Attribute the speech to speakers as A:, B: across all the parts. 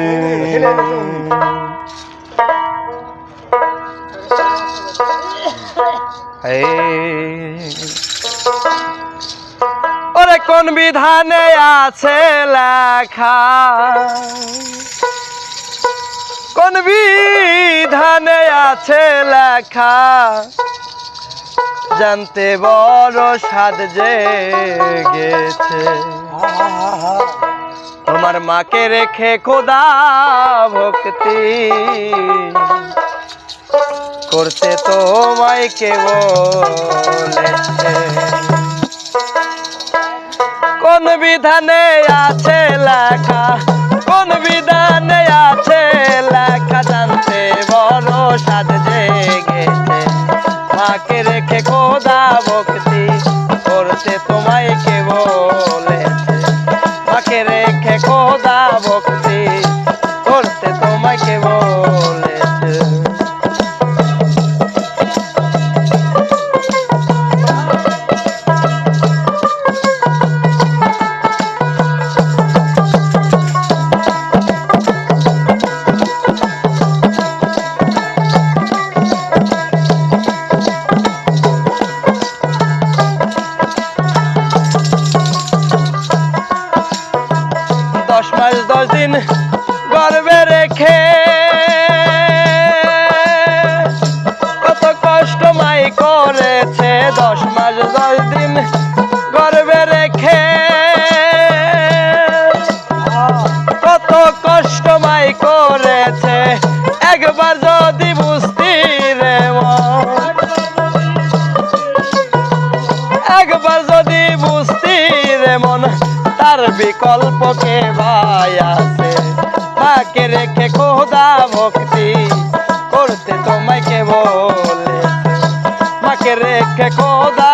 A: ওরে কোন বিধানে আছে লেখা? কোন বিধানে আছে লেখা? জানতে বড় সাদ জেগেছে। তোমার মাকে রেখে খোদা ভক্তি করতে তোমায় কে বলেছে? কোন বিধানে আছে লেখা? কোন বিধানে আছে লেখা? জানতে বড় সাদ জেগেছে। মাকে রেখে খোদা ভক্তি করতে তোমায় কে বলেছে? দশ মাস, দশ দিন গর্বে রেখে। কত কষ্ট মাই করেছে, একবার যদি বুঝতি রে একবার যদি বুঝতি রে মন, তার বিকল্প কে ভাই আছে? মাকে রেখে খোদা ভক্তি, করতে তোমায় কে বলেছে মাকে রেখে খোদা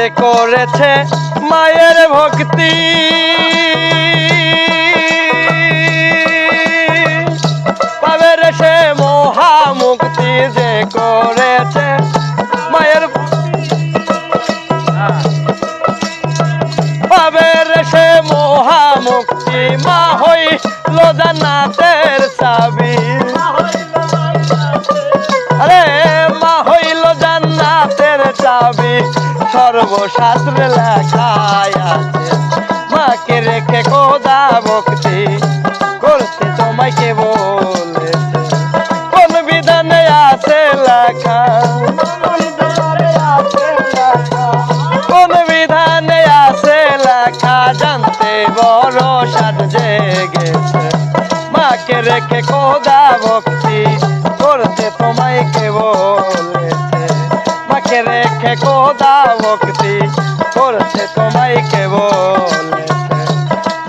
A: যে করেছে মায়ের ভক্তি। পাবে রে সে মহামুক্তি যে করেছে মায়ের পাবে রে সে মহামুক্তি মা হইল জান্নাতের চাবি। আরে মা হইল জান্নাতের চাবি। সর্বশাস্ত্রে মাকে রেখে কোদা ভক্তি করতে তোমায় কে কোন বিধানে আছে লেখা? কোন বিধানে আছে জানতে বড় জেগেছে। মাকে রেখে কোদা মাকে রেখে কোদা ভক্তি। করতে তোমায় কে বলেছে।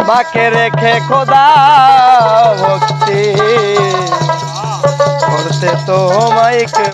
A: মাকে রেখে খোদা ভক্তি। করতে তোমায়